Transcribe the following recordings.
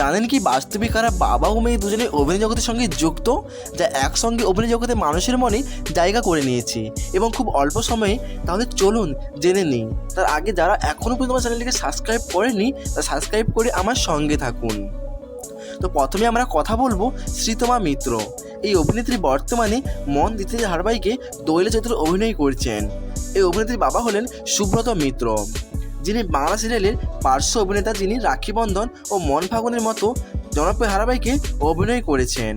জানেন কি বাস্তবে কারা বাবা ও মেয়ে দুজনে অভিনয় জগতের সঙ্গে যুক্ত, যা একসঙ্গে অভিনয় জগতে মানুষের মনে জায়গা করে নিয়েছে? এবং খুব অল্প সময়ে, তাহলে চলুন জেনে নিই। তার আগে যারা এখনও পর্যন্ত আমার চ্যানেলটিকে সাবস্ক্রাইব করেনি তা সাবস্ক্রাইব করে আমার সঙ্গে থাকুন। তো প্রথমে আমরা কথা বলব শ্রীতমা মিত্র। এই অভিনেত্রী বর্তমানে মন দিতে ধারাবাহিকে দোয়েলে চরিত্রে অভিনয় করছেন। এই অভিনেত্রীর বাবা হলেন সুব্রত মিত্র। যিনি বাংলা সিরিয়ালের পার্শ্ব অভিনেতা যিনি রাখি বন্ধন ও মন ফাগুনের মতো জনপ্রিয় ধারাবাহিকে অভিনয় করেছেন।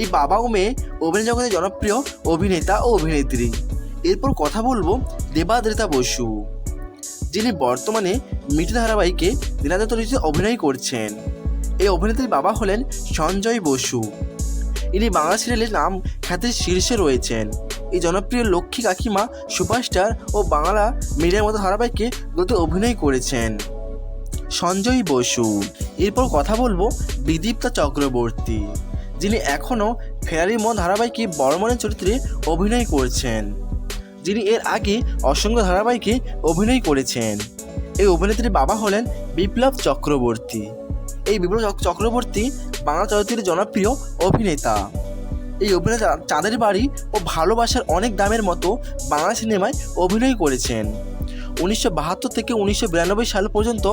এই বাবা ও মেয়ে অভিনয় জগতে জনপ্রিয় অভিনেতা ও অভিনেত্রী। এরপর কথা বলব দেবাদ্রিতা বসু, যিনি বর্তমানে মিঠু ধারাবাহিকে দিনাদত্ত অভিনয় করছেন। এই অভিনেত্রীর বাবা হলেন সঞ্জয় বসু। ইনি বাংলা সিরিয়ালের নাম খ্যাতির শীর্ষে রয়েছেন। এই জনপ্রিয় লক্ষ্মী কাকিমা সুপারস্টার ও বাংলা মিডিয়ার মতো ধারাবাহিকে গত অভিনয় করেছেন। সঞ্জয় বসু। এরপর কথা বলব বিদীপ্তা চক্রবর্তী, যিনি এখনও ফেরারি মন ধারাবাহিকে বর্মনের চরিত্রে অভিনয় করছেন। যিনি এর আগে অসংখ্য ধারাবাহিকে অভিনয় করেছেন। এই অভিনেত্রীর বাবা হলেন বিপ্লব চক্রবর্তী। এই বিপ্লব চক- চক্রবর্তী বাংলা চলচ্চিত্রের জনপ্রিয় অভিনেতা। এই অভিনেতা চাঁদের বাড়ি ও ভালোবাসার অনেক দামের মতো বাংলা সিনেমায় অভিনয় করেছেন। উনিশশো বাহাত্তর থেকে উনিশশো বিরানব্বই সাল পর্যন্ত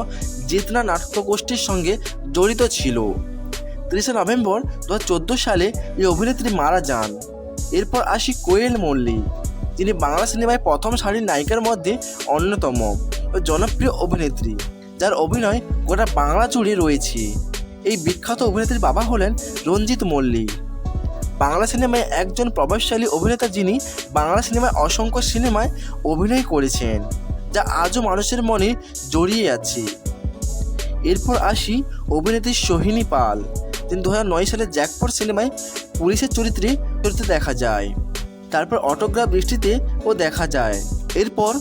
জিতনা নাট্যগোষ্ঠীর সঙ্গে জড়িত ছিল। তিরিশে নভেম্বর দু হাজার চোদ্দ সালে এই অভিনেত্রী মারা যান। এরপর আসি কোয়েল মল্লিক। যিনি বাংলা সিনেমায় প্রথম সারির নায়িকার মধ্যে অন্যতম ও জনপ্রিয় অভিনেত্রী, যার অভিনয় গোটা বাংলা জুড়ে রয়েছে। এই বিখ্যাত অভিনেত্রীর বাবা হলেন রঞ্জিত মল্লিক। বাংলা সিনেমায় একজন প্রভাবশালী অভিনেতা যিনি বাংলা সিনেমায় অসংখ্য সিনেমায় অভিনয় করেছেন, যা আজও মানুষের মনে জড়িয়ে আছে। এরপর আসি অভিনেত্রী সোহিনী পাল। তিনি দু হাজার নয় সালে জ্যাকপট সিনেমায় পুলিশের চরিত্রে চরিত্রে দেখা যায়। তারপর অটোগ্রাফ বৃষ্টিতে ও দেখা যায়। এরপর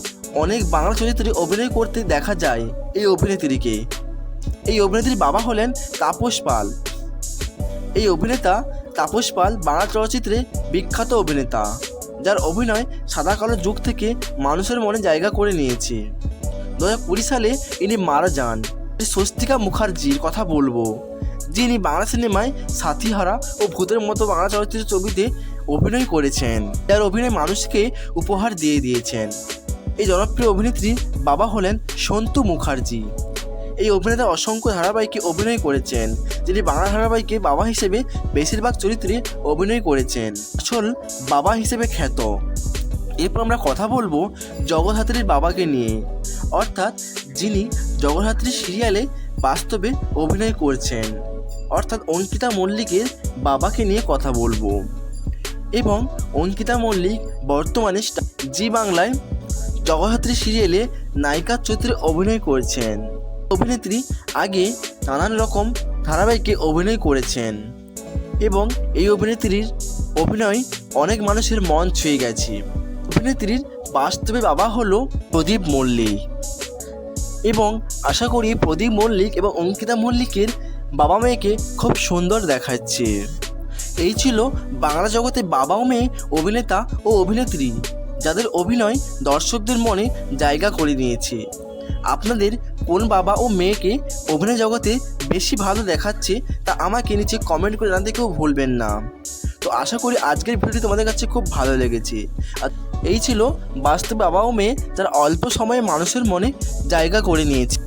অনেক বাংলা চরিত্রে অভিনয় করতে দেখা যায় এই অভিনেত্রীকে। এই অভিনেত্রীর বাবা হলেন তাপস পাল। এই অভিনেতা তাপস পাল বাংলা চলচ্চিত্রে বিখ্যাত অভিনেতা, যার অভিনয় সাদা কালো যুগ থেকে মানুষের মনে জায়গা করে নিয়েছে। দু কুড়ি সালে ইনি মারা যান। স্বস্তিকা মুখার্জির কথা বলব, যিনি বাংলা সিনেমায় সাথীহারা ও ভূতের মতো বাংলা চলচ্চিত্র ছবিতে অভিনয় করেছেন। যার অভিনয় মানুষকে উপহার দিয়ে দিয়েছেন। এই জনপ্রিয় অভিনেত্রীর বাবা হলেন সন্তু মুখার্জি। এই অভিনেতা অসংখ্য ধারাবাহিকে অভিনয় করেছেন, যিনি বাংলা ধারাবাহিকে বাবা হিসেবে বেশিরভাগ চরিত্রে অভিনয় করেছেন। আসল বাবা হিসেবে খ্যাত। এরপর আমরা কথা বলব জগদ্ধাত্রীর বাবাকে নিয়ে। অর্থাৎ যিনি জগদ্ধাত্রী সিরিয়ালে বাস্তবে অভিনয় করছেন। অর্থাৎ অঙ্কিতা মল্লিকের বাবাকে নিয়ে কথা বলব। এবং অঙ্কিতা মল্লিক বর্তমানে জি বাংলায় জগদ্ধাত্রী সিরিয়ালে নায়িকার চরিত্রে অভিনয় করছেন। অভিনেত্রী আগে নানান রকম ধারাবাহিকে অভিনয় করেছেন এবং এই অভিনেত্রীর অভিনয় অনেক মানুষের মন ছুঁয়ে গেছে। অভিনেত্রীর বাস্তবে বাবা হলো প্রদীপ মল্লিক এবং আশা করি প্রদীপ মল্লিক এবং অঙ্কিতা মল্লিকের বাবা মেয়েকে খুব সুন্দর দেখাচ্ছে। এই ছিল বাংলা জগতে বাবা মেয়ে, অভিনেতা ও অভিনেত্রী, যাদের অভিনয় দর্শকদের মনে জায়গা করে নিয়েছে। আপনাদের কোন বাবা ও মেয়েকে অভিনয় জগতে বেশি ভালো দেখাচ্ছে তা আমাকে নিচে কমেন্ট করে জানাতে কেউ ভুলবেন না। তো আশা করি আজকের ভিডিওটি তোমাদের কাছে খুব ভালো লেগেছে। আর এই ছিল বাস্তব বাবা ও মেয়ে যারা অল্প সময়ে মানুষের মনে জায়গা করে নিয়েছে।